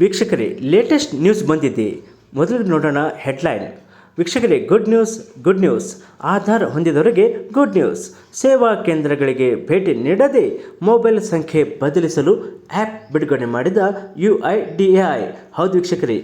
ವೀಕ್ಷಕರೇ latest news ಬಂದಿದೆ. ಮೊದಲು ನೋಡೋಣ ಹೆಡ್ಲೈನ್ ವೀಕ್ಷಕರೇ good news good news Aadhaar ಹೊಂದಿದವರಿಗೆ ಗುಡ್ ನ್ಯೂಸ್ ಸೇವಾ ಕೇಂದ್ರಗಳಿಗೆ ಭೇಟಿ ನೀಡದೆ ಮೊಬೈಲ್ ಸಂಖ್ಯೆ ಬದಲಿಸಲು ಆ್ಯಪ್ ಬಿಡುಗಡೆ ಮಾಡಿದ U I D A I ಹೌದು ವೀಕ್ಷಕರೇ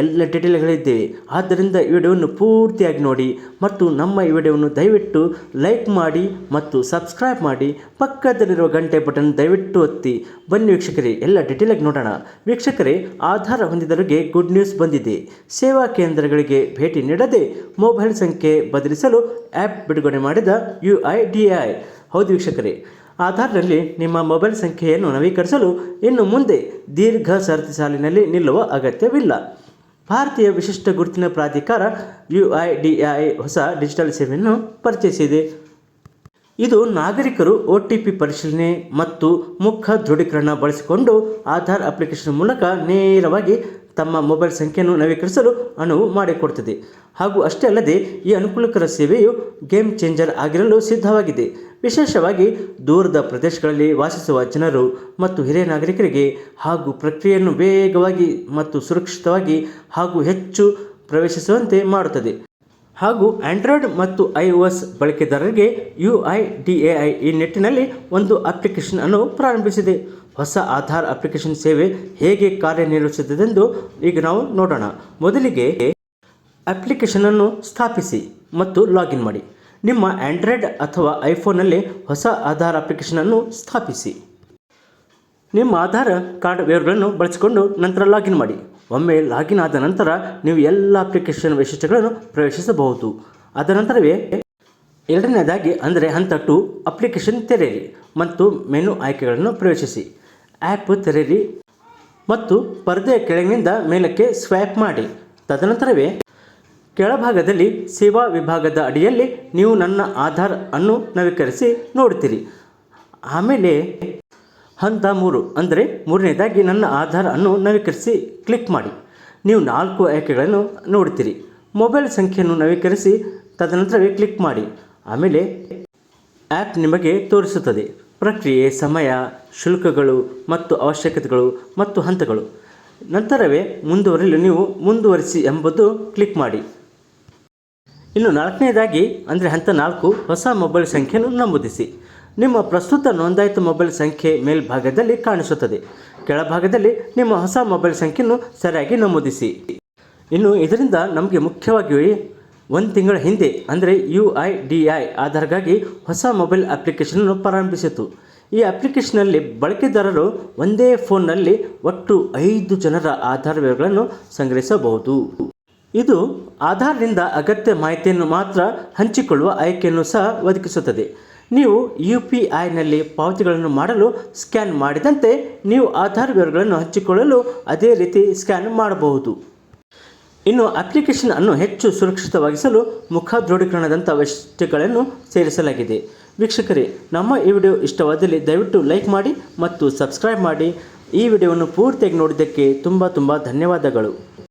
ಎಲ್ಲ ಡೀಟೇಲ್ಗಳಿದ್ದೇವೆ ಆದ್ದರಿಂದ ಈ ವಿಡಿಯೋವನ್ನು ಪೂರ್ತಿಯಾಗಿ ನೋಡಿ ಮತ್ತು ನಮ್ಮ ಈ ವಿಡಿಯೋವನ್ನು ದಯವಿಟ್ಟು ಲೈಕ್ ಮಾಡಿ ಮತ್ತು ಸಬ್ಸ್ಕ್ರೈಬ್ ಮಾಡಿ. ಪಕ್ಕದಲ್ಲಿರುವ ಗಂಟೆ ಬಟನ್ ದಯವಿಟ್ಟು ಒತ್ತಿ. ಬನ್ನಿ ವೀಕ್ಷಕರೇ, ಎಲ್ಲ ಡೀಟೇಲಾಗಿ ನೋಡೋಣ. ವೀಕ್ಷಕರೇ, ಆಧಾರ ಹೊಂದಿದವರಿಗೆ ಗುಡ್ ನ್ಯೂಸ್ ಬಂದಿದೆ. ಸೇವಾ ಕೇಂದ್ರಗಳಿಗೆ ಭೇಟಿ ನೀಡದೆ ಮೊಬೈಲ್ ಸಂಖ್ಯೆ ಬದಲಿಸಲು ಆ್ಯಪ್ ಬಿಡುಗಡೆ ಮಾಡಿದ ಯು ಐ ಡಿ ಐ ಹೌದು ವೀಕ್ಷಕರೇ, ಆಧಾರ್ನಲ್ಲಿ ನಿಮ್ಮ ಮೊಬೈಲ್ ಸಂಖ್ಯೆಯನ್ನು ನವೀಕರಿಸಲು ಇನ್ನು ಮುಂದೆ ದೀರ್ಘ ಸರತಿ ಸಾಲಿನಲ್ಲಿ ನಿಲ್ಲುವ ಅಗತ್ಯವಿಲ್ಲ. ಭಾರತೀಯ ವಿಶಿಷ್ಟ ಗುರುತಿನ ಪ್ರಾಧಿಕಾರ ಯು ಐ ಡಿ ಐ ಹೊಸ ಡಿಜಿಟಲ್ ಸೇವೆಯನ್ನು ಪರಿಚಯಿಸಿದೆ. ಇದು ನಾಗರಿಕರು ಒ ಟಿ ಪಿ ಪರಿಶೀಲನೆ ಮತ್ತು ಮುಖ ದೃಢೀಕರಣ ಬಳಸಿಕೊಂಡು ಆಧಾರ್ ಅಪ್ಲಿಕೇಶನ್ ಮೂಲಕ ನೇರವಾಗಿ ತಮ್ಮ ಮೊಬೈಲ್ ಸಂಖ್ಯೆಯನ್ನು ನವೀಕರಿಸಲು ಅನುವು ಮಾಡಿಕೊಡುತ್ತದೆ ಹಾಗೂ ಅಷ್ಟೇ ಅಲ್ಲದೆ, ಈ ಅನುಕೂಲಕರ ಸೇವೆಯು ಗೇಮ್ ಚೇಂಜರ್ ಆಗಿರಲು ಸಿದ್ಧವಾಗಿದೆ. ವಿಶೇಷವಾಗಿ, ದೂರದ ಪ್ರದೇಶಗಳಲ್ಲಿ ವಾಸಿಸುವ ಜನರು ಮತ್ತು ಹಿರಿಯ ನಾಗರಿಕರಿಗೆ ಹಾಗೂ ಪ್ರಕ್ರಿಯೆಯನ್ನು ವೇಗವಾಗಿ ಮತ್ತು ಸುರಕ್ಷಿತವಾಗಿ ಹಾಗೂ ಹೆಚ್ಚು ಪ್ರವೇಶಿಸುವಂತೆ ಮಾಡುತ್ತದೆ. ಹಾಗೂ ಆಂಡ್ರಾಯ್ಡ್ ಮತ್ತು ಐ ಒ ಎಸ್ ಬಳಕೆದಾರರಿಗೆ U I D A I ಈ ನಿಟ್ಟಿನಲ್ಲಿ ಒಂದು ಅಪ್ಲಿಕೇಶನ್ ಅನ್ನು ಪ್ರಾರಂಭಿಸಿದೆ. ಹೊಸ ಆಧಾರ್ ಅಪ್ಲಿಕೇಶನ್ ಸೇವೆ ಹೇಗೆ ಕಾರ್ಯನಿರ್ವಹಿಸುತ್ತದೆಂದು ಈಗ ನಾವು ನೋಡೋಣ. ಮೊದಲಿಗೆ ಅಪ್ಲಿಕೇಶನನ್ನು ಸ್ಥಾಪಿಸಿ ಮತ್ತು ಲಾಗಿನ್ ಮಾಡಿ. ನಿಮ್ಮ ಆಂಡ್ರಾಯ್ಡ್ ಅಥವಾ ಐಫೋನಲ್ಲಿ ಹೊಸ ಆಧಾರ್ ಅಪ್ಲಿಕೇಶನನ್ನು ಸ್ಥಾಪಿಸಿ. ನಿಮ್ಮ ಆಧಾರ್ ಕಾರ್ಡ್ ವಿವರಗಳನ್ನು ಬಳಸಿಕೊಂಡು ನಂತರ ಲಾಗಿನ್ ಮಾಡಿ. ಒಮ್ಮೆ ಲಾಗಿನ್ ಆದ ನಂತರ ನೀವು ಎಲ್ಲ ಅಪ್ಲಿಕೇಶನ್ ವೈಶಿಷ್ಟ್ಯಗಳನ್ನು ಪ್ರವೇಶಿಸಬಹುದು. ಅದ ನಂತರವೇ ಎರಡನೇದಾಗಿ ಅಂದರೆ ಹಂತ ಟು, ಅಪ್ಲಿಕೇಶನ್ ತೆರೆಯಿರಿ ಮತ್ತು ಮೆನು ಆಯ್ಕೆಗಳನ್ನು ಪ್ರವೇಶಿಸಿ. ಆ್ಯಪ್ ತೆರೆಯಿರಿ ಮತ್ತು ಪರದೆಯ ಕೆಳಗಿನಿಂದ ಮೇಲಕ್ಕೆ ಸ್ವೈಪ್ ಮಾಡಿ. ತದನಂತರವೇ ಕೆಳಭಾಗದಲ್ಲಿ ಸೇವಾ ವಿಭಾಗದ ಅಡಿಯಲ್ಲಿ ನೀವು ನನ್ನ ಆಧಾರ್ ಅನ್ನು ನವೀಕರಿಸಿ ನೋಡ್ತೀರಿ ಆಮೇಲೆ ಹಂತ ಮೂರು, ಅಂದರೆ ಮೂರನೇದಾಗಿ ನನ್ನ ಆಧಾರ್ ಅನ್ನು ನವೀಕರಿಸಿ ಕ್ಲಿಕ್ ಮಾಡಿ. ನೀವು ನಾಲ್ಕು ಆಯ್ಕೆಗಳನ್ನು ನೋಡ್ತೀರಿ ಮೊಬೈಲ್ ಸಂಖ್ಯೆಯನ್ನು ನವೀಕರಿಸಿ ತದನಂತರವೇ ಕ್ಲಿಕ್ ಮಾಡಿ. ಆಮೇಲೆ ಆ್ಯಪ್ ನಿಮಗೆ ತೋರಿಸುತ್ತದೆ. ಪ್ರಕ್ರಿಯೆ, ಸಮಯ, ಶುಲ್ಕಗಳು ಮತ್ತು ಅವಶ್ಯಕತೆಗಳು ಮತ್ತು ಹಂತಗಳು. ನಂತರವೇ ಮುಂದುವರಿಯಲು ನೀವು ಮುಂದುವರಿಸಿ ಎಂಬುದು ಕ್ಲಿಕ್ ಮಾಡಿ. ಇನ್ನು ನಾಲ್ಕನೇದಾಗಿ, ಅಂದರೆ ಹಂತ ನಾಲ್ಕು, ಹೊಸ ಮೊಬೈಲ್ ಸಂಖ್ಯೆಯನ್ನು ನಮೂದಿಸಿ. ನಿಮ್ಮ ಪ್ರಸ್ತುತ ನೋಂದಾಯಿತ ಮೊಬೈಲ್ ಸಂಖ್ಯೆ ಮೇಲ್ಭಾಗದಲ್ಲಿ ಕಾಣಿಸುತ್ತದೆ. ಕೆಳಭಾಗದಲ್ಲಿ ನಿಮ್ಮ ಹೊಸ ಮೊಬೈಲ್ ಸಂಖ್ಯೆಯನ್ನು ಸರಿಯಾಗಿ ನಮೂದಿಸಿ. ಇನ್ನು ಇದರಿಂದ ನಮಗೆ ಮುಖ್ಯವಾಗಿ ಒಂದು ತಿಂಗಳ ಹಿಂದೆ, ಅಂದರೆ ಯು ಐ ಡಿ ಐ ಆಧಾರ್ಗಾಗಿ ಹೊಸ ಮೊಬೈಲ್ ಅಪ್ಲಿಕೇಶನನ್ನು ಪ್ರಾರಂಭಿಸಿತು. ಈ ಅಪ್ಲಿಕೇಶನಲ್ಲಿ ಬಳಕೆದಾರರು ಒಂದೇ ಫೋನ್ನಲ್ಲಿ ಒಟ್ಟು ಐದು ಜನರ ಆಧಾರ್ ವಿವರಗಳನ್ನು ಸಂಗ್ರಹಿಸಬಹುದು. ಇದು ಆಧಾರ್ನಿಂದ ಅಗತ್ಯ ಮಾಹಿತಿಯನ್ನು ಮಾತ್ರ ಹಂಚಿಕೊಳ್ಳುವ ಆಯ್ಕೆಯನ್ನು ಸಹ ಒದಗಿಸುತ್ತದೆ. ನೀವು ಯು ಪಿ ಐನಲ್ಲಿ ಪಾವತಿಗಳನ್ನು ಮಾಡಲು ಸ್ಕ್ಯಾನ್ ಮಾಡಿದಂತೆ ನೀವು ಆಧಾರ್ ವಿವರಗಳನ್ನು ಹಂಚಿಕೊಳ್ಳಲು ಅದೇ ರೀತಿ ಸ್ಕ್ಯಾನ್ ಮಾಡಬಹುದು. ಇನ್ನು ಅಪ್ಲಿಕೇಶನ್ ಅನ್ನು ಹೆಚ್ಚು ಸುರಕ್ಷಿತವಾಗಿಸಲು ಮುಖ ದೃಢೀಕರಣದಂಥ ವೈಶಿಷ್ಟ್ಯಗಳನ್ನು ಸೇರಿಸಲಾಗಿದೆ. ವೀಕ್ಷಕರೇ, ನಮ್ಮ ಈ ವಿಡಿಯೋ ಇಷ್ಟವಾದಲ್ಲಿ ದಯವಿಟ್ಟು ಲೈಕ್ ಮಾಡಿ ಮತ್ತು ಸಬ್ಸ್ಕ್ರೈಬ್ ಮಾಡಿ. ಈ ವಿಡಿಯೋವನ್ನು ಪೂರ್ತಿಯಾಗಿ ನೋಡಿದ್ದಕ್ಕೆ ತುಂಬ ತುಂಬ ಧನ್ಯವಾದಗಳು.